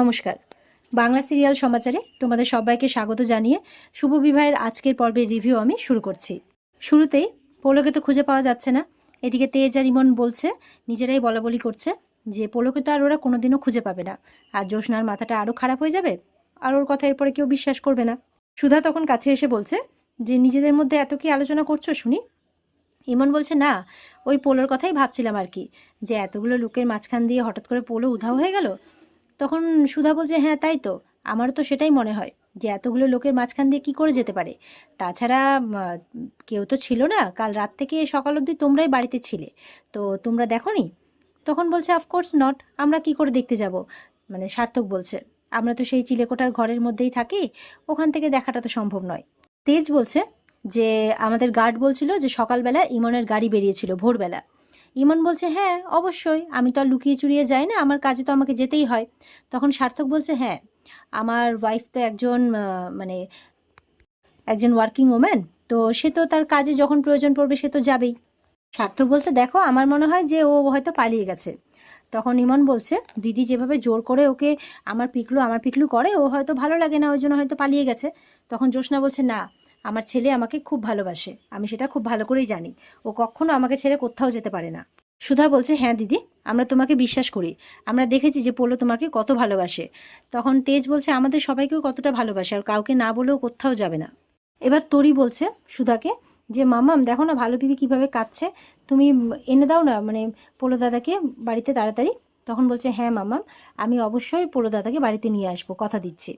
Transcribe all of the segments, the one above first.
নমস্কার। বাংলা সিরিয়াল সমাচারে তোমাদের সবাইকে স্বাগত জানিয়ে শুভ বিবাহের আজকের পর্বের রিভিউ আমি শুরু করছি। শুরুতেই পোলোকে তো খুঁজে পাওয়া যাচ্ছে না। এদিকে তেজ আর ইমন বলছে, নিজেরাই বলা বলি করছে যে পোলোকে তো আর ওরা কোনোদিনও খুঁজে পাবে না। আর জোসনার মাথাটা আরও খারাপ হয়ে যাবে? আর ওর কথা এরপরে কেউ বিশ্বাস করবে না। সুধা তখন কাছে এসে বলছে, যে নিজেদের মধ্যে এত কি আলোচনা করছ শুনি? ইমন বলছে, না, ওই পোলোর কথাই ভাবছিলাম আর কি। যে এতগুলো লোকের মাঝখান দিয়ে হঠাৎ করে পোলো উধাও হয়ে গেল তখন সুধা বলছে হ্যাঁ তাই তো। আমারও তো সেটাই মনে হয় যে এতগুলো লোকের মাঝখান দিয়ে কি করে যেতে পারে। তাছাড়া কেউ তো ছিল না। কাল রাত থেকে সকাল অবধি তোমরাই বাড়িতে ছিলে। তো তোমরা দেখোনি? তখন বলছে অফকোর্স নট আমরা কি করে দেখতে যাব? মানে সার্থক বলছে, আমরা তো সেই চিলেকোটার ঘরের মধ্যেই থাকি। ওখান থেকে দেখাটা তো সম্ভব নয়। তেজ বলছে যে, আমাদের গার্ড বলছিল যে সকালবেলা ইমনের গাড়ি বেরিয়েছিল, ভোরবেলা। ইমন বলছে হ্যাঁ অবশ্যই। আমি তো আর লুকিয়ে চুরিয়ে যাই না, আমার কাজে তো আমাকে যেতেই হয়। তখন সার্থক বলছে হ্যাঁ আমার ওয়াইফ তো একজন মানে একজন ওয়ার্কিং ওম্যান তো সে তো তার কাজে যখন প্রয়োজন পড়বে সে তো যাবেই। সার্থক বলছে, দেখো, আমার মনে হয় যে ও হয়তো পালিয়ে গেছে। তখন ইমন বলছে, দিদি যেভাবে জোর করে ওকে আমার পিকলু আমার পিকলু করে, ও হয়তো ভালো লাগে না ওই জন্য হয়তো পালিয়ে গেছে। তখন জ্যোৎস্না বলছে, না আমার ছেলে আমাকে খুব ভালোবাসে। আমি সেটা খুব ভালো করেই জানি। ও কখনো আমাকে ছেড়ে কোথাও যেতে পারে না। সুধা বলছে হ্যাঁ দিদি, আমরা তোমাকে বিশ্বাস করি। আমরা দেখেছি যে পোলো তোমাকে কত ভালোবাসে। তখন তেজ বলছে, আমাদের সবাইকেও কতটা ভালোবাসে আর কাউকে না বলেও কোথাও যাবে না। এবার তরি বলছে সুধাকে যে মামাম দেখো না ভালো পিবি কীভাবে কাঁদছে। তুমি এনে দাও না মানে পোলো দাদাকে বাড়িতে তাড়াতাড়ি। তখন বলছে হ্যাঁ মামাম আমি অবশ্যই পোলো দাদাকে বাড়িতে নিয়ে আসব, কথা দিচ্ছি।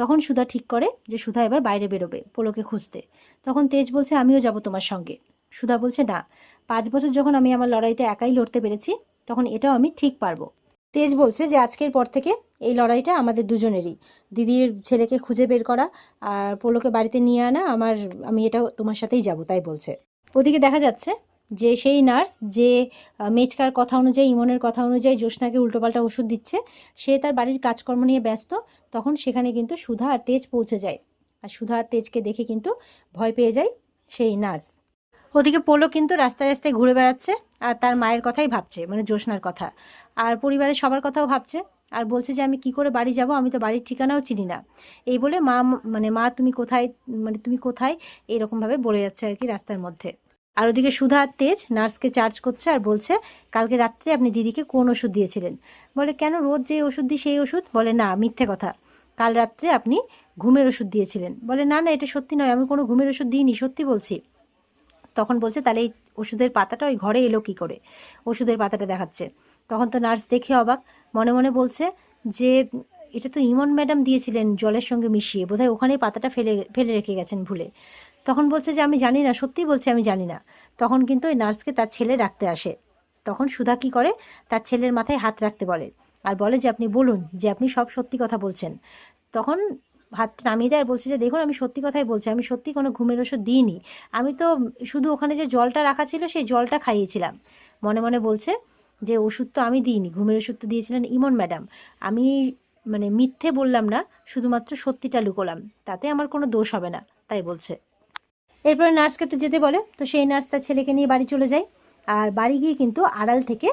তখন সুধা ঠিক করে যে সুধা এবার বাইরে বেরোবে পোলোকে খুঁজতে। তখন তেজ বলছে, আমিও যাব তোমার সঙ্গে। সুধা বলছে, না, পাঁচ বছর যখন আমি আমার লড়াইটা একাই লড়তে পেরেছি, তখন এটাও আমি ঠিক পারব। তেজ বলছে যে, আজকের পর থেকে এই লড়াইটা আমাদের দুজনেরই। দিদির ছেলেকে খুঁজে বের করা আর পোলোকে বাড়িতে নিয়ে আনা, আমার, আমি এটা তোমার সাথেই যাব, তাই বলছে। ওদিকে দেখা যাচ্ছে যে সেই নার্স যে মেচকার কথা অনুযায়ী, ইমনের কথা অনুযায়ী জ্যোৎস্নাকে উল্টোপাল্টা ওষুধ দিচ্ছে, সে তার বাড়ির কাজকর্ম নিয়ে ব্যস্ত, তখন সেখানে কিন্তু সুধা আর তেজ পৌঁছে যায়। আর সুধা আর তেজকে দেখে কিন্তু ভয় পেয়ে যায় সেই নার্স। ওদিকে পোলো কিন্তু রাস্তায় রাস্তায় ঘুরে বেড়াচ্ছে আর তার মায়ের কথাই ভাবছে মানে জ্যোৎস্নার কথা। আর পরিবারের সবার কথাও ভাবছে আর বলছে যে, আমি কি করে বাড়ি যাব? আমি তো বাড়ির ঠিকানাও চিনি না। এই বলে মা মানে মা, তুমি কোথায় মানে তুমি কোথায়? এরকমভাবে বলে যাচ্ছে আর কি রাস্তার মধ্যে। আর ওদিকে সুধা আর তেজ নার্সকে চার্জ করছে আর বলছে, কালকে রাত্রে আপনি দিদিকে কোন ওষুধ দিয়েছিলেন? বলে, কেন রোজ যে ওষুধ দিই সেই ওষুধ? বলে, না, মিথ্যে কথা। কাল রাত্রে আপনি ঘুমের ওষুধ দিয়েছিলেন। বলে, না না, এটা সত্যি নয়, আমি কোনো ঘুমের ওষুধ দিইনি, সত্যি বলছি। তখন বলছে, তাহলে এই ওষুধের পাতাটা ওই ঘরে এলো কী করে? ওষুধের পাতাটা দেখাচ্ছে। তখন তো নার্স দেখে অবাক, মনে মনে বলছে যে, এটা তো ইমন ম্যাডাম দিয়েছিলেন জলের সঙ্গে মিশিয়ে, বোধহয় ওখানেই পাতাটা ফেলে ফেলে রেখে গেছেন ভুলে। তখন বলছে যে, আমি জানি না সত্যি বলছে আমি জানি না। তখন কিন্তু ওই নার্সকে তার ছেলে রাখতে আসে। তখন সুধা কি করে? তার ছেলের মাথায় হাত রাখতে বলে আর বলে যে, আপনি বলুন যে, আপনি সব সত্যি কথা বলছেন। তখন হাত নামিয়ে দেয় আর বলছে যে, দেখুন, আমি সত্যি কথাই বলছি। আমি সত্যি কোনো ঘুমের ওষুধ দিইনি। আমি তো শুধু ওখানে যে জলটা রাখা ছিল, সেই জলটা খাইয়েছিলাম। মনে মনে বলছে যে, ওষুধ তো আমি দিইনি। ঘুমের ওষুধ তো দিয়েছিলেন ইমন ম্যাডাম। আমি মানে মিথ্যে বললাম না, শুধুমাত্র সত্যিটা লুকোলাম। তাতে আমার কোনো দোষ হবে না। তাই বলছে। এরপরে নার্সকে তো যেতে বলে, তো সেই নার্স তার ছেলেকে নিয়ে বাড়ি চলে যায়। আর বাড়ি গিয়ে কিন্তু আড়াল থেকে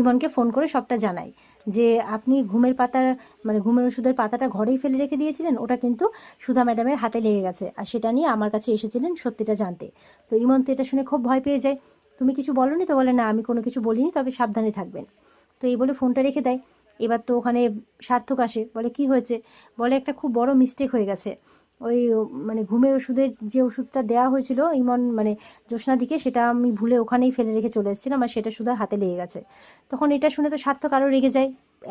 ইমনকে ফোন করে সবটা জানায় যে, আপনি ঘুমের পাতার মানে ঘুমের ওষুধের পাতাটা ঘরেই ফেলে রেখে দিয়েছিলেন? ওটা কিন্তু সুধা ম্যাডামের হাতে লেগে গেছে। আর সেটা নিয়ে আমার কাছে এসেছিলেন সত্যিটা জানতে। তো ইমন তো এটা শুনে খুব ভয় পেয়ে যায়। তুমি কিছু বলনি? তো বলে, না, আমি কোনো কিছু বলিনি, তবে সাবধানে থাকবেন। তো এই বলে ফোনটা রেখে দেয়। এবার তো ওখানে সার্থক আসে। বলে, কি হয়েছে? বলে, একটা খুব বড় মিস্টেক হয়ে গেছে। ওই মানে ঘুমের ওষুধের যে ওষুধটা দেওয়া হয়েছিল, ইমন মানে জ্যোৎস্নাদিকে সেটা আমি ভুলে ওখানেই ফেলে রেখে চলে এসেছিলাম, আর সেটা সুধার হাতে লেগে গেছে। তখন এটা শুনে তো সার্থক আরও রেগে যায়,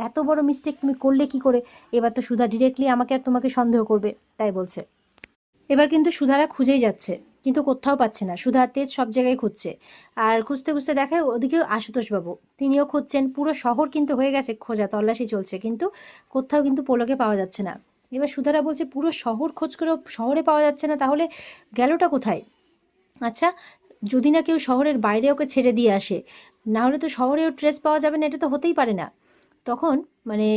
এত বড় মিস্টেক তুমি করলে কি করে? এবার তো সুধা ডিরেক্টলি আমাকে আর তোমাকে সন্দেহ করবে। তাই বলছে। এবার কিন্তু সুধারা খুঁজেই যাচ্ছে, কিন্তু কোথাও পাচ্ছে না। সুধা তেজ সব জায়গায় খুঁজছে, আর খুঁজতে খুঁজতে দেখে ওদিকে আশুতোষবাবু। তিনিও খুঁজছেন, পুরো শহর কিন্তু হয়ে গেছে খোঁজা, তল্লাশি চলছে, কিন্তু কোথাও কিন্তু পোলোকে পাওয়া যাচ্ছে না। এবার সুধারা বলছে, পুরো শহর খোঁজ করেও শহরে পাওয়া যাচ্ছে না, তাহলে গেলটা কোথায়? আচ্ছা যদি না কেউ শহরের বাইরে ওকে ছেড়ে দিয়ে আসে, না হলে তো শহরেও ট্রেস পাওয়া যাবে না, এটা তো হতেই পারে না। তখন মানে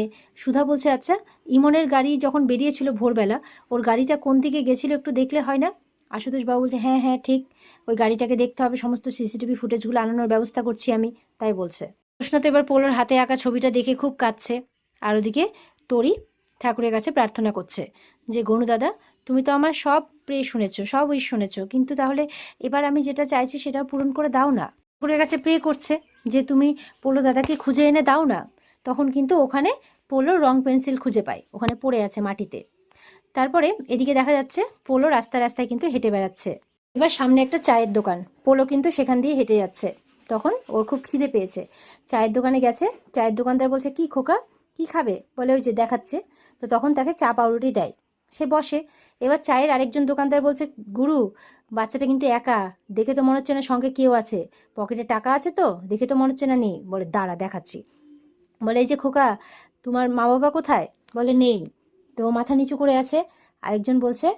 সুধা বলছে আচ্ছা ইমনের গাড়ি যখন বেরিয়েছিল ভোরবেলা, ওর গাড়িটা কোন দিকে গেছিল একটু দেখলে হয় না? আশুতোষ বাবু বলছে হ্যাঁ হ্যাঁ ঠিক, ওই গাড়িটাকে দেখতে হবে, সমস্ত সিসিটিভি ফুটেজগুলো আনানোর ব্যবস্থা করছি আমি, তাই বলছে। প্রশ্ন তো এবার পোলোর হাতে আঁকা ছবিটা দেখে খুব কাঁদছে। আর ওদিকে তরি ঠাকুরের কাছে প্রার্থনা করছে যে গনু দাদা, তুমি তো আমার সব প্রে শুনেছো, সব উইশ শুনেছো, কিন্তু তাহলে এবার আমি যেটা চাইছি সেটা পূরণ করে দাও না। ঠাকুরের কাছে প্রে করছে যে, তুমি পোলো দাদাকে খুঁজে এনে দাও না। তখন কিন্তু ওখানে পোলো রং পেন্সিল খুঁজে পায়, ওখানে পড়ে আছে মাটিতে। তারপরে এদিকে দেখা যাচ্ছে পোলো রাস্তায় রাস্তায় কিন্তু হেঁটে বেড়াচ্ছে। এবার সামনে একটা চায়ের দোকান, পোলো কিন্তু সেখান দিয়ে হেঁটে যাচ্ছে। তখন ওর খুব খিদে পেয়েছে। চায়ের দোকানে গেছে, চায়ের দোকানদার বলছে, কি খোকা কি খাবে? বলে ওই যে দেখাচ্ছে। তো তখন তাকে চা পাউরুটি দেয়। সে বসে। এবার চায়ের আরেকজন দোকানদার বলছে, গুরু, বাচ্চাটা কিন্তু একা। দেখে তো মনে হচ্ছে না সঙ্গে কেউ আছে। পকেটে টাকা আছে তো, দেখে তো মনে হচ্ছে না নেই। বলে, দাঁড়া, দেখাচ্ছি। বলে, এই যে খোকা, তোমার মা বাবা কোথায়? বলে, নেই। তো মাথা নিচু করে আছে। আরেকজন বলছে,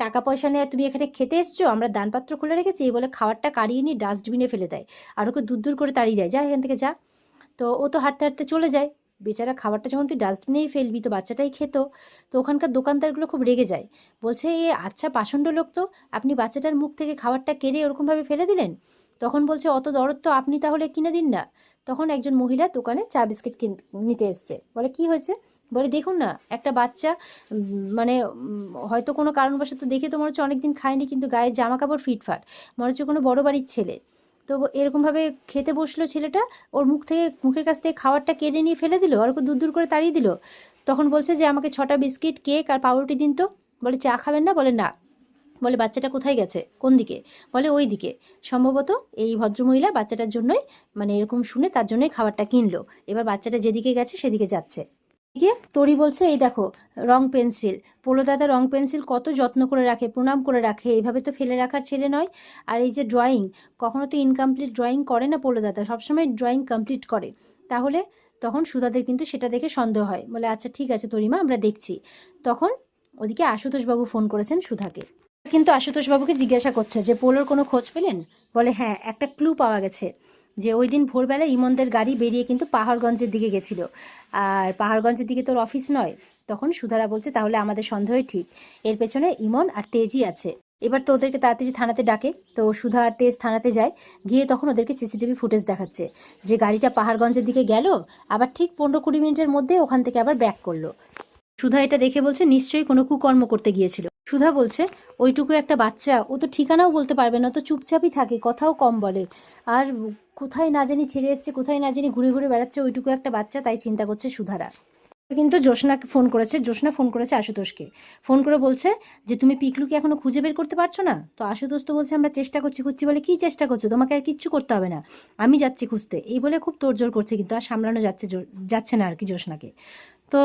টাকা পয়সা নেয় তুমি এখানে খেতে এসছো? আমরা দানপাত্র খুলে রেখেছি। এই বলে, খাবারটা কাড়িয়ে নিয়ে ডাস্টবিনে ফেলে দেয়। আর ওকে দূর দূর করে তাড়িয়ে দেয়। যা, এখান থেকে যা। তো ও তো হাঁটতে হাঁটতে চলে যায়। বেচারা খাবারটা যখন তুই ডাস্টবিনেই ফেলবি, তো বাচ্চাটাই খেত, তো ওখানকার দোকানদারগুলো খুব রেগে যায়। বলছে, এ আচ্ছা পাষণ্ড লোক তো, আপনি বাচ্চাটার মুখ থেকে খাবারটা কেড়ে ওরকমভাবে ফেলে দিলেন? তখন বলছে, অত দরদ তো আপনি তাহলে কিনে দিন না। তখন একজন মহিলা দোকানে চা বিস্কিট নিতে এসছে। বলে, কি হয়েছে? বলে, দেখুন না, একটা বাচ্চা মানে হয়তো কোনো কারণবশত দেখে তো মনে হচ্ছে অনেকদিন খায়নি, কিন্তু গায়ে জামা কাপড় ফিটফাট। মনে হচ্ছে কোনো বড় বাড়ির ছেলে। তো এরকমভাবে খেতে বসল ছেলেটা, ওর মুখ থেকে, মুখের কাছ থেকে খাবারটা কেড়ে নিয়ে ফেলে দিল আর ওকে দূর দূর করে তাড়িয়ে দিল। তখন বলছে যে, আমাকে ছটা বিস্কিট, কেক আর পাউরুটি দিন তো। বলে, চা খাবেন না? বলে না। বলে, বাচ্চাটা কোথায় গেছে? কোন দিকে? বলে, ওই দিকে। সম্ভবত এই ভদ্রমহিলা বাচ্চাটার জন্যই মানে এরকম শুনে তার জন্যই খাবারটা কিনলো। এবার বাচ্চাটা যেদিকে গেছে সেদিকে যাচ্ছে। এদিকে তরি বলছে, এই দেখো, রং পেন্সিল। দাদা রং পেন্সিল কত যত্ন করে রাখে, প্রণাম করে রাখে, এইভাবে তো ফেলে রাখার ছেলে নয়। আর এই যে ড্রয়িং কখনো তো ইনকমপ্লিট ড্রয়িং করে না দাদা, সবসময় ড্রয়িং কমপ্লিট করে। তাহলে তখন সুধাদের কিন্তু সেটা দেখে সন্দেহ হয়, বলে আচ্ছা ঠিক আছে তরিমা, আমরা দেখছি। তখন ওদিকে আশুতোষবাবু ফোন করেছেন সুধাকে। কিন্তু আশুতোষবাবুকে জিজ্ঞাসা করছে যে, পোলোর কোনো খোঁজ পেলেন? বলে হ্যাঁ একটা ক্লু পাওয়া গেছে। যে ওই দিন ভোরবেলা ইমনদের গাড়ি বেরিয়ে কিন্তু পাহাড়গঞ্জের দিকে গেছিল। আর পাহাড়গঞ্জের দিকে তোর অফিস নয়? তখন সুধারা বলছে, তাহলে আমাদের সন্দেহই ঠিক। এর পেছনে ইমন আর তেজি আছে। এবার তো ওদেরকে তাড়াতাড়ি থানাতে ডাকে। তো সুধা আর তেজ থানাতে যায়। গিয়ে তখন ওদেরকে সিসিটিভি ফুটেজ দেখাচ্ছে। যে গাড়িটা পাহাড়গঞ্জের দিকে গেল, আবার ঠিক পনেরো কুড়ি মিনিটের মধ্যে ওখান থেকে আবার ব্যাক করল। সুধা এটা দেখে বলছে, নিশ্চয়ই কোনো কুকর্ম করতে গিয়েছিল। সুধা বলছে, ওইটুকু একটা বাচ্চা, ও তো ঠিকানাও বলতে পারবে না তো চুপচাপই থাকে, কথাও কম বলে। আর কোথায় না জানি ছেড়ে এসছে, কোথায় না জানি ঘুরে ঘুরে বেড়াচ্ছে, ওইটুকু একটা বাচ্চা, তাই চিন্তা করছে সুধারা। কিন্তু জ্যোৎস্নাকে ফোন করেছে জ্যোৎস্না ফোন করেছে আশুতোষকে। ফোন করে বলছে যে, তুমি পিকলুকে এখনও খুঁজে বের করতে পারছ না? তো আশুতোষ তো বলছে, আমরা চেষ্টা করছি, খুঁজছি। বলে, কি চেষ্টা করছ? তোমাকে আর কিচ্ছু করতে হবে না। আমি যাচ্ছি খুঁজতে। এই বলে খুব তোড়জোড় করছে কিন্তু, আর সামলানো যাচ্ছে যাচ্ছে না আর কি জ্যোৎস্নাকে তো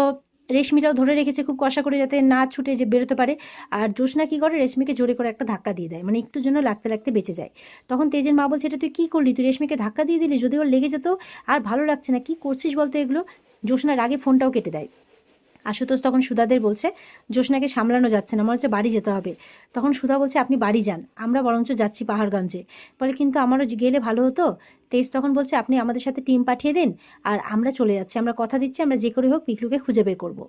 রেশমিটাও ধরে রেখেছে খুব কষা করে যাতে না ছুটে যে বেরোতে পারে। আর জোসনা কী করে? রেশমিকে জোরে করে একটা ধাক্কা দিয়ে দেয়। মানে একটু জন্য লাগতে লাগতে বেঁচে যায়। তখন তেজের মা বলছে, এটা তুই কী করলি? তুই রেশমিকে ধাক্কা দিয়ে দিলি? যদি ওর লেগে যেত আর ভালো লাগছে না। কী করছিস বলতো এগুলো? জ্যোৎস্নার আগে ফোনটাও কেটে দেয়। আশুতোষ তখন সুধাদের বলছে, জ্যোৎস্নাকে সামলানো যাচ্ছে না, মনে হচ্ছে বাড়ি যেতে হবে। তখন সুধা বলছে, আপনি বাড়ি যান, আমরা বরঞ্চ যাচ্ছি পাহাড়গঞ্জে। বলে, কিন্তু আমারও গেলে ভালো হতো? তেজ তখন বলছে, আপনি আমাদের সাথে টিম পাঠিয়ে দিন, আর আমরা চলে যাচ্ছি, আমরা কথা দিচ্ছি, আমরা যে করে হোক পিকলুকে খুঁজে বের করব।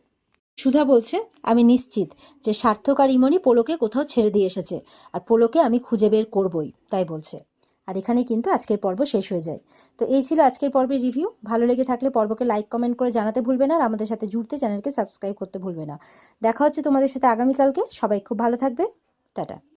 সুধা বলছে, আমি নিশ্চিত যে সার্থক আর ইমনি পোলোকে কোথাও ছেড়ে দিয়ে এসেছে, আর পোলোকে আমি খুঁজে বের করবই, তাই বলছে। আর এখানে কিন্তু আজকের পর্ব শেষ হয়ে যায়। তো এই ছিল আজকের পর্বের রিভিউ ভালো লেগে থাকলে পর্বকে লাইক কমেন্ট করে জানাতে ভুলবে না আর আমাদের সাথে জুড়তে চ্যানেলকে সাবস্ক্রাইব করতে ভুলবে না। দেখা হচ্ছে তোমাদের সাথে আগামীকালকে। সবাই খুব ভালো থাকবে। টাটা।